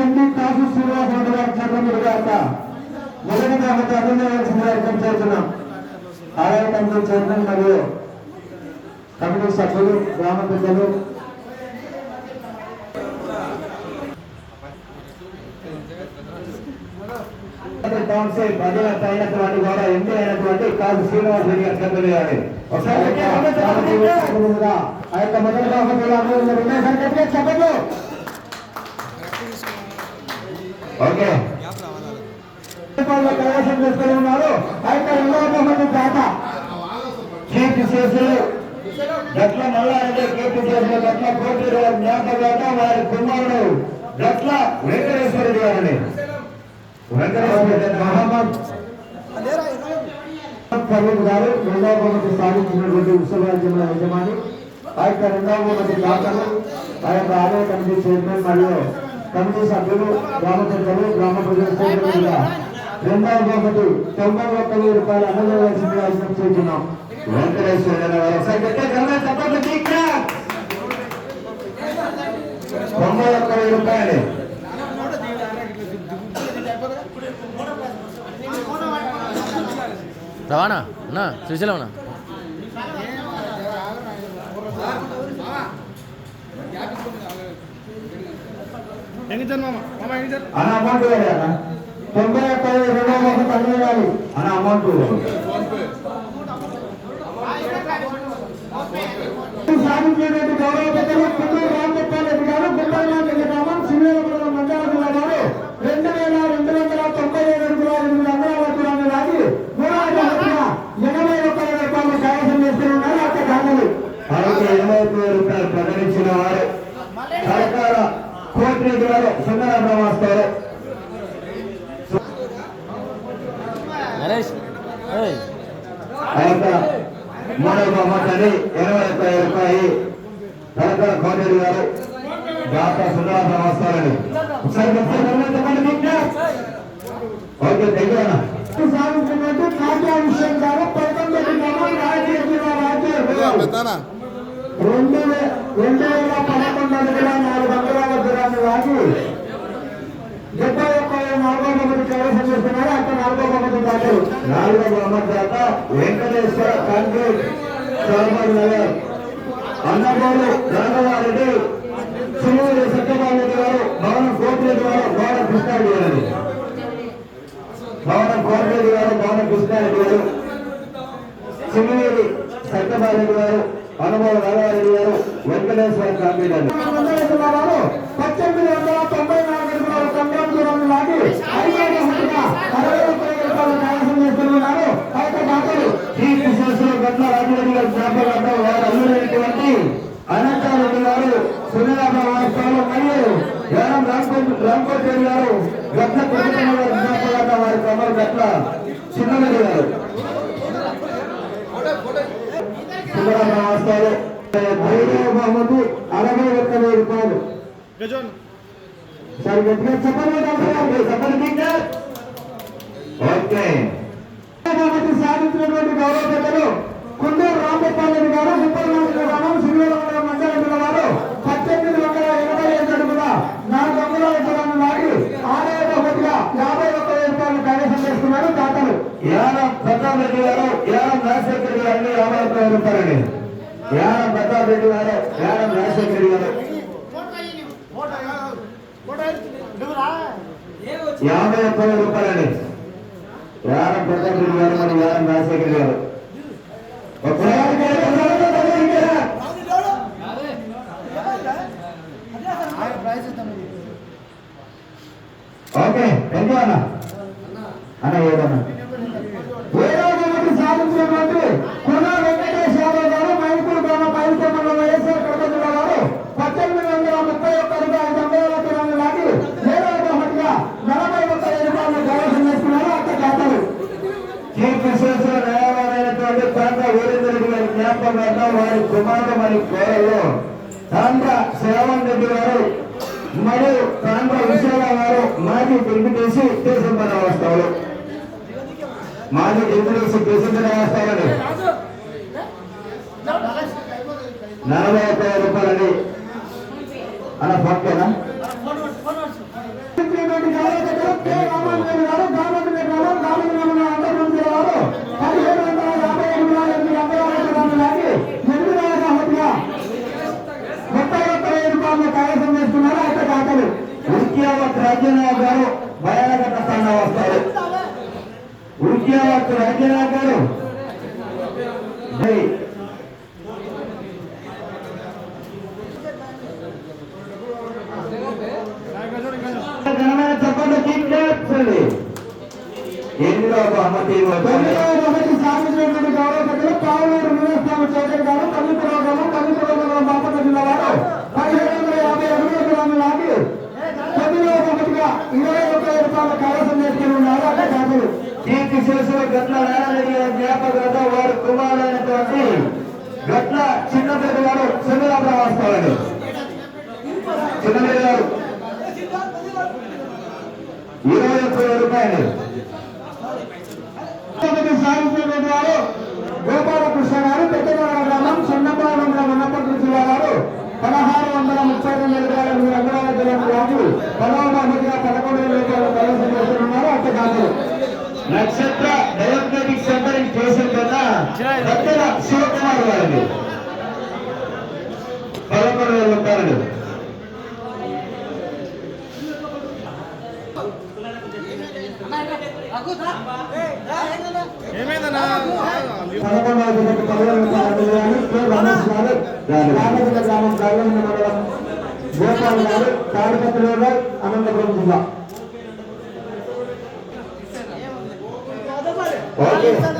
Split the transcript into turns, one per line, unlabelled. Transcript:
ఎండి కాసు శ్రీనివాస్ రెడ్డి గారి చేతులు గాక మొదటిగా ఒక అభినందన వ్యక్తం చేస్తున్నాం. ఆలయ కమిటీ చైర్మన్ మరియు కమిటీ సభ్యులు గ్రామ పెద్దలు. కౌన్సిల్ ప్రజలకు అయినటువంటి కూడా ఎంపీ అయినటువంటి కాదు శ్రీనివాస్ రెడ్డి గారు చేతులు గారి ఒకసారి ఆ యొక్క మొదటి బహుమతులు అందరూ రెండోసారి గట్టిగా చెప్పండి ఓకే రూపాయల కైవసం చేసుకుని ఉన్నారు అయితే యొక్క రెండవ దాత కీర్తి చేసి గట్ల మల్లారెడ్డి కీర్తి చేసిన గట్ల కోటి జ్ఞాపకాత వారి కుమారుడు గట్ల వెంకటేశ్వర గారిని వెంకటేశ్వర మహమ్మద్ ఫరూక్ గారు రెండవ బహుమతి సాధించినటువంటి విశ్వరాజ్యంలో యజమాని ఆ యొక్క రెండవ బహుమతి దాతలు ఆ యొక్క ఆలయ కమిటీ చైర్మన్ మరియు కమిటీ సభ్యులు గ్రామ పెద్దలు గ్రామ ప్రజల చేతులుగా రెండవ బహుమతి తొంభై ఒక్క వెయ్యి రూపాయలు అందజేయాల్సిందిగా విజ్ఞప్తి చేస్తున్నాం వెంకటేశ్వర రెడ్డి గారు ఒకసారి గట్టిగా గమనించి చెప్పండి, big clap. తొంభై ఒక్క వెయ్యి రూపాయలు
రవాణా అన్నా శ్రీశైలమన్నా
అన్న అమౌంట్ అన్న. తొంభై ఒక్క వెయ్యి రెండవ బహుమతి అందజేయాలి అన్న అమౌంట్ సాధించినటువంటి గౌరవ పెద్దలు కుందూరు రామగోపాల్ రెడ్డి గారు గుంటూరు గ్రామం? సింగేశ్వరం మండల గారు రెండు వేల రెండు వందల తొంభై ఏడు అడుగుల ఎనిమిది దూరాన్ని లాగి మూడవ బహుమతిగా ఎనభై ఒక్క వేల రూపాయలు కైవసం చేసుకుని ఉన్నారు అక్కడ దాతలు అలాగే ఎనభై వేల రూపాయలు ప్రకటించిన వారు
ఏయ్.
ఆ యొక్క మూడవ బహుమతిని ఇరవై ఒక్క రూపాయి సర్కార కోటిరెడ్డి గారు. ఓకే విషయం పదకొండు
పెద్దనా
రెండు వేల పదకొండు నాలుగు అంగుళాల దూరాన్ని లాగి డెబ్బై ఒక్క నాలుగో బహుమతి కైవసం చేస్తున్నారు. అక్కడ నాలుగో నాలుగో దాట వెంకటేశ్వర కాంగ్రెస్ నగర్ రాఘవారెడ్డి సుమూరి సత్యబాబు గారు భవనం కోటిరెడ్డి గారు భవన కృష్ణారెడ్డి గారు. భవనం కోటిరెడ్డి గారు భవన కృష్ణారెడ్డి గారు. గారు అనుభవ రాఘవారెడ్డి గారు వెంకటేశ్వర కాంబీడారు పద్దెనిమిది వందల తొంభై నాలుగు గారు. సునీలాభ వాస్తవాలు మరియు యానం రామకోటి గారు గట్ల వారి కమల్ గట్ల చిన్నరెడ్డి గారు ఐదవ బహుమతి అరవై ఒక్క వెయ్యి రూపాయలు సరే గట్టిగా చెప్పండి చెప్పండి ఓకే. బహుమతి సాధించినటువంటి గౌరవ పెద్దలు కుందూరు రామగోపాల్ రెడ్డి గారు ముప్పై గ్రామం శ్రీవరం మండల జిల్లా వారు పద్దెనిమిది వందల ఎనభై ఐదు అడుగుల నాలుగు అంగుళాల దూరాన్ని లాగి ఆదాయ బహుమతిగా యాభై ఒక్క వెయ్యి రూపాయలు కైవసం చేసుకున్నారు దాతలు యానం ప్రతాప్ రెడ్డి గారు యానం రాజశేఖర్ రెడ్డి గారిని యాభై ఒక్క వెయ్యి యానం ప్రతాప్ రెడ్డి గారు యానం రాజశేఖర్ గారు. యాభై ఒక్క వేల రూపాయలండి యానం ప్రతాప్ రెడ్డి గారు మరి యానం రాజశేఖర్ గారు. ఓకే థ్యాంక్ యూ అన్న. అన్న ఏదన్నా? ఏడవ బహుమతి సాధించినటువంటి కుల యాదవ్ గారు మైపూర్ గ్రామ పైరుకొండలో వైఎస్ఆర్ కడప జిల్లా వారు పద్దెనిమిది వందల ముప్పై ఒక్క రూపాయల తొంభై వేల కిలోలు నలభై ఒక్క రూపాయలు కైవసం చేసుకున్నారు అక్క శ్రీ కృష్ణేశ్వర న్యాయవాదైనటువంటి ప్రాంత గారి జ్ఞాపకం వారి కుమారుడు మరి కోరలో తాండ్ర శ్రావణ్ రెడ్డి గారు మరియు తాండ్ర విశాల గారు మాజీ వెంకటేసి దేశంపద వాస్తవులు మాజీ వెంకటేసి దేశంపద వాస్తవులు నలభై ఒక్క రూపాయలండి. అన్న పక్కన ఇచ్చినటువంటి కార్యకర్తలు కె. రామాంజనేయులు గారు, ఉద్యోగ రాజ్యనాథ్ గారు చెప్పండి కీర్తించండి ఎనిమిదవ బహుమతి తొమ్మిదవ బహుమతి సాధించినటువంటి గౌరవ పావులూరు చౌదరి గారు జిల్లా వారు. పదిహేడు వందల యాభై ఎనిమిది గ్రాములు ఇరవై ఒక్క రూపాయల కైవసం చేసుకుని ఉన్నారు అంటే కాదు కీర్తి శిరస్సులో గట్ల నారాయణ జ్ఞాపకత వారి కుమారులైనటువంటి గట్ల చిన్న పెద్ద గారు సుందరాపురం వస్తారండి చిన్న గారు ఇరవై ఒక్క వేల రూపాయలు. తొమ్మిది వారు గోపాలకృష్ణ గారు పెద్దగౌడ గ్రామం సన్నపాల మండలం అన్నపట్ల జిల్లా వారు పదహారు వందల ముప్పై రెండు ఎకరాల మీరు అమరావతి జిల్లా రాజు పదవ బహుమతిగా పదకొండు వేల ఎకరాలు ప్రవేశం చేస్తున్నారు అట్ట కాదు పెద్దల శివకుమార్ గారిని పదకొండు వేల రూపాయలు
ఏమైందన్నా
పదకొండవ తరగతి పదిహేను రూపాయల గ్రామం మండలం గోపాల్ గారు తాడిపత్రి అనంతపురం జిల్లా ఓకే.